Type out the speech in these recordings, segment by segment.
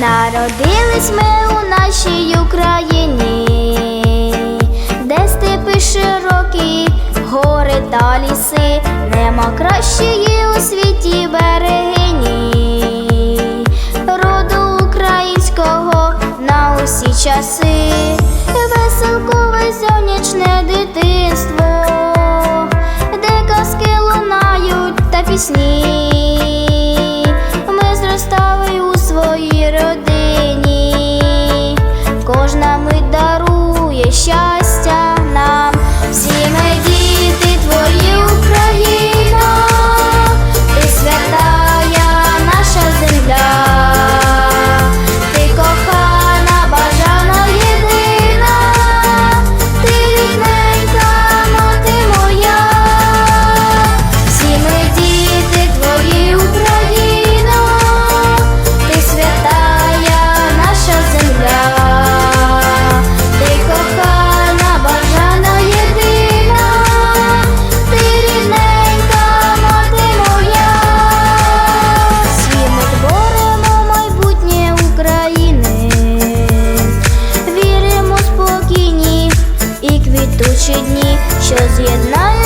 Народились ми у нашій Україні, де степи широкі, гори та ліси, нема кращої у світі берегині. що з'єднає.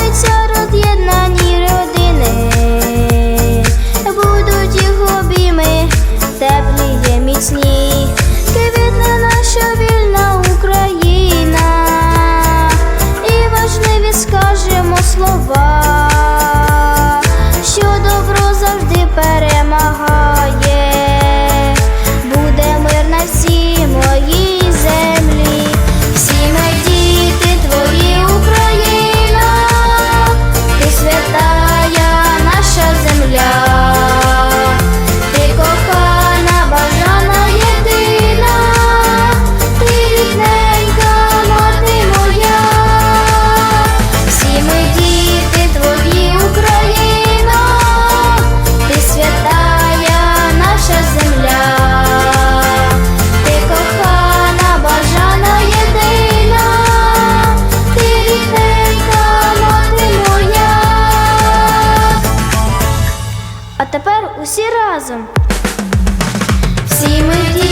усі разом. Всі ми